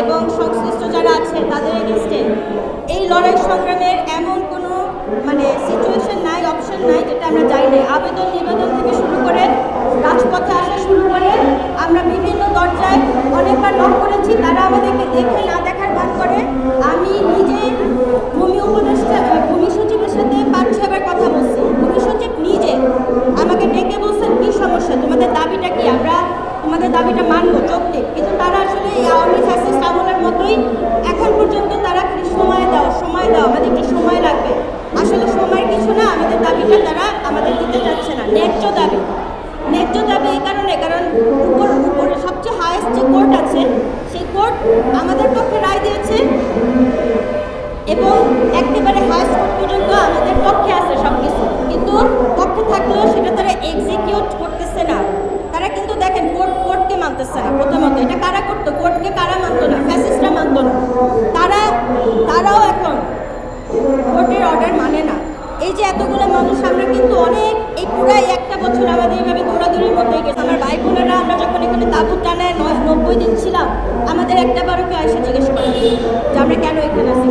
এবং সংশ্লিষ্ট যারা আছে তাদের এগেনস্টে এই লড়াই সংগ্রামের এমন কোনো মানে সিচুয়েশন নাই অপশন নাই যেটা আমরা যাই নাই। আবেদন নিবেদন থেকে শুরু করে রাজপথে আসা শুরু করে আমরা বিভিন্ন দরজায় অনেকবার নক করেছি। তারা আমাদেরকে দেখে না দেখার ভান করে। আমি নিজে ভূমি উপদেষ্টা ভূমি সচিবের সাথে পাঁচ ছয়বার কথা বলছি। ভূমি সচিব নিজে আমাকে ডেকে বলছেন, কী সমস্যা? তোমাদের দাবিটা কি? আমরা তোমাদের দাবিটা মানবো চোখতে আমাদের তারা আমাদের দিতে চাচ্ছে না। ন্যায্য দাবি। ন্যায্য দাবি এই কারণে, কারণ উপর উপর সবচেয়ে হায়েস্ট যে কোর্ট আছে, সেই কোর্ট আমাদের পক্ষে রায় দিয়েছে এবং একেবারে হায়েস্ট কোর্ট পর্যন্ত আমাদের পক্ষে আছে সব কিছু কিন্তু পক্ষে থাকলেও সেটা তারা এক্সিকিউট করতেছে না। তারা কিন্তু দেখেন কোর্ট কোর্টকে মানতেছে না প্রথমত। এটা কারা করতো? কোর্টকে কারা মানতো না? ফ্যাসিস্টরা মানতো না। এই যে এতগুলো মানুষ, আমরা কিন্তু অনেক, এই পুরাই একটা বছর আমাদের এইভাবে দৌড়াদৌড়ির মধ্যে গেছে। আমার ভাই বোনেরা, আমরা যখন এখানে তাঁবু টানায় নয়, নব্বই দিন ছিলাম, আমাদের একটা বারোকে এসে জিজ্ঞেস করি যে, আমরা কেন এখানে আসি